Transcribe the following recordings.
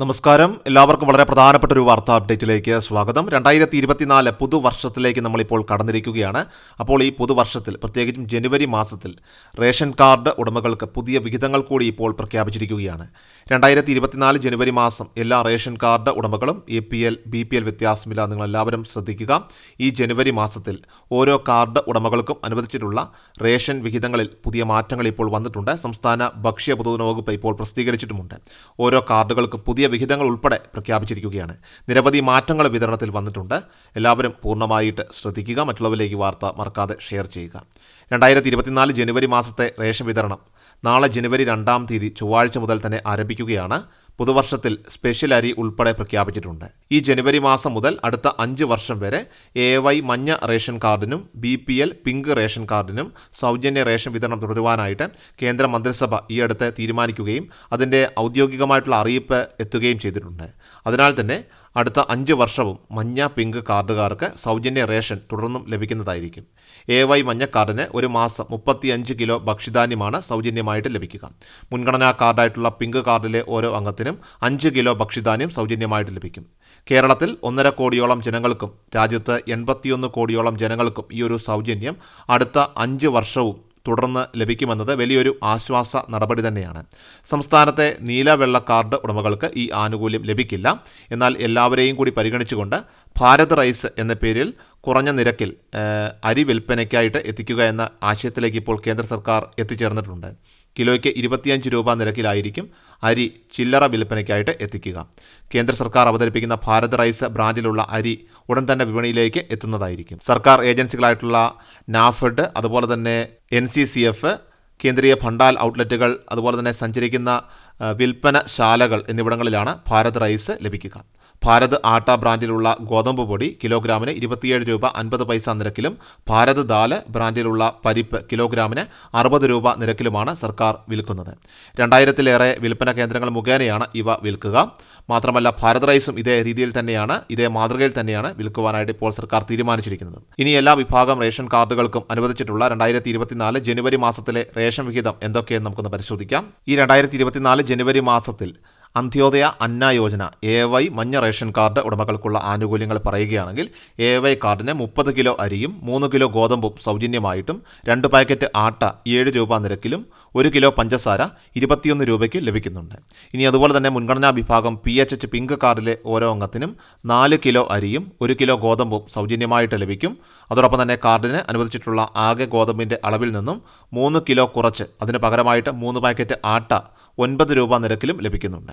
നമസ്കാരം. എല്ലാവർക്കും വളരെ പ്രധാനപ്പെട്ട ഒരു വാർത്താ അപ്ഡേറ്റിലേക്ക് സ്വാഗതം. രണ്ടായിരത്തി ഇരുപത്തിനാല് പുതുവർഷത്തിലേക്ക് നമ്മളിപ്പോൾ കടന്നിരിക്കുകയാണ്. അപ്പോൾ ഈ പുതുവർഷത്തിൽ പ്രത്യേകിച്ചും ജനുവരി മാസത്തിൽ റേഷൻ കാർഡ് ഉടമകൾക്ക് പുതിയ വിഹിതങ്ങൾ കൂടി ഇപ്പോൾ പ്രഖ്യാപിച്ചിരിക്കുകയാണ്. രണ്ടായിരത്തി ഇരുപത്തിനാല് ജനുവരി മാസം എല്ലാ ration card ഉടമകളും A P L B P L വ്യത്യാസമില്ല നിങ്ങളെല്ലാവരും ശ്രദ്ധിക്കുക. ഈ ജനുവരി മാസത്തിൽ ഓരോ കാർഡ് ഉടമകൾക്കും അനുവദിച്ചിട്ടുള്ള റേഷൻ വിഹിതങ്ങളിൽ പുതിയ മാറ്റങ്ങൾ ഇപ്പോൾ വന്നിട്ടുണ്ട്. സംസ്ഥാന ഭക്ഷ്യ പൊതുവകുപ്പ് ഇപ്പോൾ പ്രസിദ്ധീകരിച്ചിട്ടുമുണ്ട്. ഓരോ കാർഡുകൾക്കും പുതിയ വിഹിതങ്ങൾ ഉൾപ്പെടെ പ്രഖ്യാപിച്ചിരിക്കുകയാണ്. നിരവധി മാറ്റങ്ങൾ വിതരണത്തിൽ വന്നിട്ടുണ്ട്. എല്ലാവരും പൂർണമായിട്ട് ശ്രദ്ധിക്കുക. മറ്റുള്ളവരിലേക്ക് വാർത്ത മറക്കാതെ ഷെയർ ചെയ്യുക. രണ്ടായിരത്തി ഇരുപത്തിനാല് ജനുവരി മാസത്തെ റേഷൻ വിതരണം നാളെ ജനുവരി രണ്ടാം തീയതി ചൊവ്വാഴ്ച മുതൽ തന്നെ ആരംഭിക്കുകയാണ്. പുതുവർഷത്തിൽ സ്പെഷ്യൽ അരി ഉൾപ്പെടെ പ്രഖ്യാപിച്ചിട്ടുണ്ട്. ഈ ജനുവരി മാസം മുതൽ അടുത്ത അഞ്ച് വർഷം വരെ എ വൈ മഞ്ഞ ration കാർഡിനും B P L pink ration കാർഡിനും സൗജന്യ റേഷൻ വിതരണം തുടരുവാനായിട്ട് കേന്ദ്ര മന്ത്രിസഭ ഈ അടുത്ത് തീരുമാനിക്കുകയും അതിന്റെ ഔദ്യോഗികമായിട്ടുള്ള അറിയിപ്പ് എത്തുകയും ചെയ്തിട്ടുണ്ട്. അതിനാൽ തന്നെ അടുത്ത അഞ്ച് വർഷവും മഞ്ഞ പിങ്ക് കാർഡുകാർക്ക് സൗജന്യ റേഷൻ തുടർന്നും ലഭിക്കുന്നതായിരിക്കും. എ വൈ മഞ്ഞ കാർഡിന് ഒരു മാസം മുപ്പത്തിയഞ്ച് കിലോ ഭക്ഷ്യധാന്യമാണ് സൗജന്യമായിട്ട് ലഭിക്കുക. മുൻഗണനാ കാർഡായിട്ടുള്ള പിങ്ക് കാർഡിലെ ഓരോ അംഗത്തിനും അഞ്ച് കിലോ ഭക്ഷ്യധാന്യം സൗജന്യമായിട്ട് ലഭിക്കും. കേരളത്തിൽ ഒന്നര കോടിയോളം ജനങ്ങൾക്കും രാജ്യത്ത് എൺപത്തിയൊന്ന് കോടിയോളം ജനങ്ങൾക്കും ഈ ഒരു സൗജന്യം അടുത്ത അഞ്ച് വർഷവും തുടർന്ന് ലഭിക്കുമെന്നത് വലിയൊരു ആശ്വാസ നടപടി തന്നെയാണ്. സംസ്ഥാനത്തെ നീല വെള്ള കാർഡ് ഉടമകൾക്ക് ഈ ആനുകൂല്യം ലഭിക്കില്ല. എന്നാൽ എല്ലാവരെയും കൂടി പരിഗണിച്ചുകൊണ്ട് ഭാരത് റൈസ് എന്ന പേരിൽ കുറഞ്ഞ നിരക്കിൽ അരി വിൽപ്പനയ്ക്കായിട്ട് എത്തിക്കുക എന്ന ആശയത്തിലേക്ക് ഇപ്പോൾ കേന്ദ്ര സർക്കാർ എത്തിച്ചേർന്നിട്ടുണ്ട്. കിലോയ്ക്ക് ഇരുപത്തിയഞ്ച് രൂപ നിരക്കിലായിരിക്കും അരി ചില്ലറ വിൽപ്പനയ്ക്കായിട്ട് എത്തിക്കുക. കേന്ദ്ര സർക്കാർ അവതരിപ്പിക്കുന്ന ഭാരത് റൈസ് ബ്രാൻഡിലുള്ള അരി ഉടൻ തന്നെ വിപണിയിലേക്ക് എത്തുന്നതായിരിക്കും. സർക്കാർ ഏജൻസികളായിട്ടുള്ള നാഫെഡ് അതുപോലെ തന്നെ എൻ കേന്ദ്രീയ ഭണ്ടാൽ ഔട്ട്ലെറ്റുകൾ അതുപോലെ തന്നെ സഞ്ചരിക്കുന്ന വിൽപ്പന ശാലകൾ എന്നിവിടങ്ങളിലാണ് ഭാരത് റൈസ് ലഭിക്കുക. ഭാരത് ആട്ട ബ്രാൻഡിലുള്ള ഗോതമ്പ് പൊടി കിലോഗ്രാമിന് ഇരുപത്തിയേഴ് രൂപ അൻപത് പൈസ നിരക്കിലും ഭാരത് ദാൽ ബ്രാൻഡിലുള്ള പരിപ്പ് കിലോഗ്രാമിന് അറുപത് രൂപ നിരക്കിലുമാണ് സർക്കാർ വിൽക്കുന്നത്. രണ്ടായിരത്തിലേറെ വിൽപ്പന കേന്ദ്രങ്ങൾ മുഖേനയാണ് ഇവ വിൽക്കുക. മാത്രമല്ല ഭാരത് റൈസും ഇതേ രീതിയിൽ തന്നെയാണ് ഇതേ മാതൃകയിൽ തന്നെയാണ് വിൽക്കുവാനായിട്ട് ഇപ്പോൾ സർക്കാർ തീരുമാനിച്ചിരിക്കുന്നത്. ഇനി എല്ലാ വിഭാഗം റേഷൻ കാർഡുകൾക്കും അനുവദിച്ചിട്ടുള്ള രണ്ടായിരത്തി ജനുവരി മാസത്തിലെ റേഷൻ വിഹിതം എന്തൊക്കെയെന്ന് നമുക്കൊന്ന് പരിശോധിക്കാം. ഈ രണ്ടായിരത്തി ജനുവരി മാസത്തിൽ അന്ത്യോദയ അന്ന യോജന എ വൈ മഞ്ഞ റേഷൻ കാർഡ് ഉടമകൾക്കുള്ള ആനുകൂല്യങ്ങൾ പറയുകയാണെങ്കിൽ എ വൈ കാർഡിന് മുപ്പത് കിലോ അരിയും മൂന്ന് കിലോ ഗോതമ്പും സൗജന്യമായിട്ടും രണ്ട് പാക്കറ്റ് ആട്ട ഏഴ് രൂപ നിരക്കിലും ഒരു കിലോ പഞ്ചസാര ഇരുപത്തിയൊന്ന് രൂപയ്ക്ക് ലഭിക്കുന്നുണ്ട്. ഇനി അതുപോലെ തന്നെ മുൻഗണനാ വിഭാഗം പി എച്ച് എച്ച് പിങ്ക് കാർഡിലെ ഓരോ അംഗത്തിനും നാല് കിലോ അരിയും ഒരു കിലോ ഗോതമ്പും സൗജന്യമായിട്ട് ലഭിക്കും. അതോടൊപ്പം തന്നെ കാർഡിന് അനുവദിച്ചിട്ടുള്ള ആകെ ഗോതമ്പിന്റെ അളവിൽ നിന്നും മൂന്ന് കിലോ കുറച്ച് അതിന് പകരമായിട്ട് മൂന്ന് പാക്കറ്റ് ആട്ട ഒൻപത് രൂപ നിരക്കിലും ലഭിക്കുന്നുണ്ട്.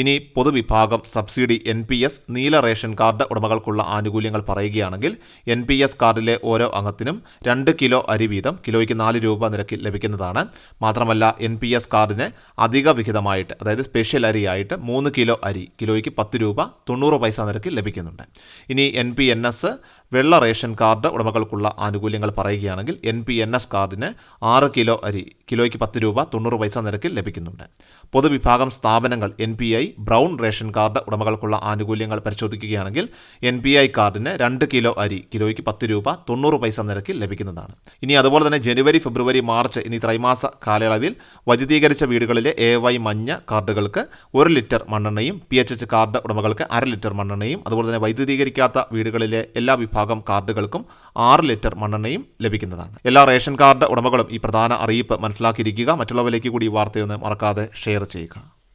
ഇനി പൊതുവിഭാഗം സബ്സിഡി എൻ പി എസ് നീല റേഷൻ കാർഡ് ഉടമകൾക്കുള്ള ആനുകൂല്യങ്ങൾ പറയുകയാണെങ്കിൽ എൻ പി എസ് കാർഡിലെ ഓരോ അംഗത്തിനും രണ്ട് കിലോ അരി വീതം കിലോയ്ക്ക് നാല് രൂപ നിരക്കിൽ ലഭിക്കുന്നതാണ്. മാത്രമല്ല എൻ പി എസ് കാർഡിന് അധിക വിഹിതമായിട്ട് അതായത് സ്പെഷ്യൽ അരിയായിട്ട് മൂന്ന് കിലോ അരി കിലോയ്ക്ക് പത്ത് രൂപ തൊണ്ണൂറ് പൈസ നിരക്കിൽ ലഭിക്കുന്നുണ്ട്. ഇനി എൻ പി എൻ എസ് വെള്ള റേഷൻ കാർഡ് ഉടമകൾക്കുള്ള ആനുകൂല്യങ്ങൾ പറയുകയാണെങ്കിൽ എൻ പി എൻ എസ് കാർഡിന് ആറ് കിലോ അരി കിലോയ്ക്ക് പത്ത് രൂപ തൊണ്ണൂറ് പൈസ നിരക്കിൽ ലഭിക്കുന്നുണ്ട്. പൊതുവിഭാഗം സ്ഥാപനങ്ങൾ N P I brown ration card ഉടമകൾക്കുള്ള ആനുകൂല്യങ്ങൾ പരിശോധിക്കുകയാണെങ്കിൽ എൻ പി ഐ കാർഡിന് രണ്ട് കിലോ അരി കിലോയ്ക്ക് പത്ത് രൂപ തൊണ്ണൂറ് പൈസ നിരക്കിൽ ലഭിക്കുന്നതാണ്. ഇനി അതുപോലെ തന്നെ ജനുവരി ഫെബ്രുവരി മാർച്ച് എന്നീ ത്രൈമാസ കാലയളവിൽ വൈദ്യുതീകരിച്ച വീടുകളിലെ എ വൈ മഞ്ഞ കാർഡുകൾക്ക് ഒരു ലിറ്റർ മണ്ണെണ്ണയും പി എച്ച് എച്ച് കാർഡ് ഉടമകൾക്ക് അര ലിറ്റർ മണ്ണെണ്ണയും അതുപോലെ തന്നെ വൈദ്യുതീകരിക്കാത്ത വീടുകളിലെ എല്ലാ വിഭാഗം കാർഡുകൾക്കും ആറ് ലിറ്റർ മണ്ണെണ്ണയും ലഭിക്കുന്നതാണ്. എല്ലാ റേഷൻ കാർഡ് ഉടമകളും ഈ പ്രധാന അറിയിപ്പ് മനസ്സിലാക്കിയിരിക്കുക. മറ്റുള്ളവരിലേക്ക് കൂടി ഈ വാർത്തയൊന്ന് മറക്കാതെ ഷെയർ ചെയ്യുക.